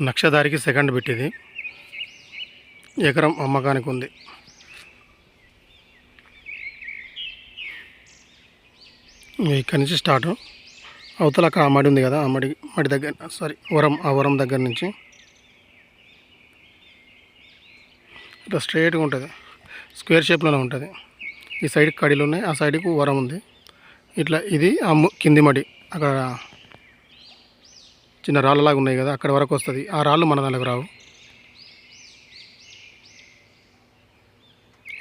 నక్షదారికి second పెట్టింది. ఎకరం అమ్మకానికి ఉంది ఇక్కడి నుంచి స్టార్ట్. అవతల అక్కడ ఆ మడి ఉంది కదా ఆ మడి మడి దగ్గర సారీ వరం ఆ వరం దగ్గర నుంచి. ఇట్లా స్ట్రైట్గా ఉంటుంది. స్క్వేర్ షేప్లోనే ఉంటుంది. ఈ సైడ్ కడీలు ఉన్నాయి ఆ సైడ్కి వరం ఉంది. ఇట్లా ఇది ఆ కింది మడి. అక్కడ చిన్న రాళ్ళలాగా ఉన్నాయి కదా అక్కడ వరకు వస్తుంది. ఆ రాళ్ళు మన దానికి రావు.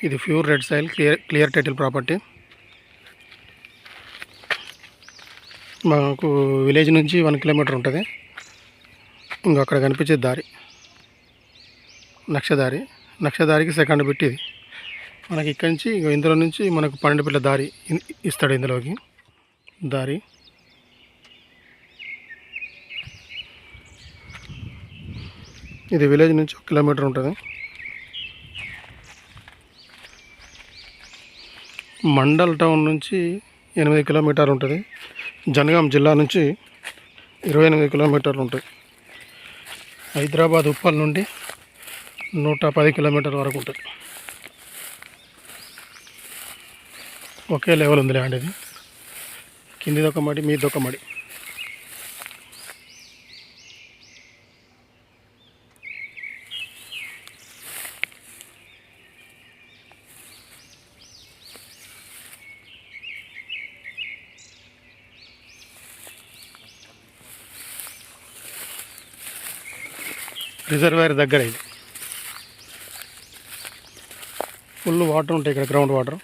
ఇది pure red soil clear clear title property. మాకు విలేజ్ నుంచి వన్ కిలోమీటర్ ఉంటుంది. ఇంకా అక్కడ కనిపించే దారి. నక్షదారి. నక్షదారికి సెకండ్ బిట్ ఇది. మనకి ఇక్కడి నుంచి ఇగో ఇందులో నుంచి మనకు పన్నెండు పిల్ల దారి ఇస్తాడు ఇందులోకి. దారి. ఇది విలేజ్ నుంచి ఒక కిలోమీటర్ ఉంటుంది. మండల్ టౌన్ నుంచి ఎనిమిది కిలోమీటర్లు ఉంటుంది. జనగాం జిల్లా నుంచి ఇరవై ఎనిమిది కిలోమీటర్లు ఉంటుంది. హైదరాబాద్ ఉప్పల్ నుండి నూట పది కిలోమీటర్ల వరకు ఉంటుంది. ఒకే లెవెల్ ఉంది ల్యాండ్ ఇది. కిందిది ఒక మడి మీదొక ఒక మడి. రిజర్వేర్ దగ్గర ఇది. ఫుల్ వాటర్ ఉంటాయి ఇక్కడ గ్రౌండ్ వాటర్.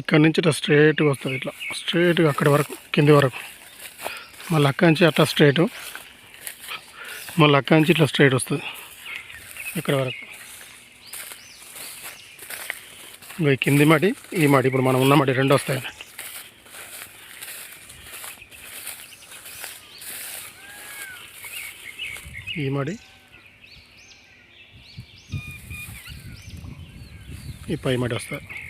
ఇక్కడ నుంచి ఇట్లా స్ట్రైట్గా వస్తుంది ఇట్లా. స్ట్రేట్గా అక్కడి వరకు కింది వరకు. మళ్ళీ అక్కడి నుంచి అట్లా స్ట్రైట్. మళ్ళీ అక్కడి నుంచి ఇట్లా స్ట్రైట్ వస్తుంది. ఇక్కడ వరకు. ఇంకో ఈ కింది మడి ఈ మడి. ఇప్పుడు మనం ఉన్న మాటి రెండు వస్తాయి. ఈ మడి. ఈ పై మడి వస్తుంది.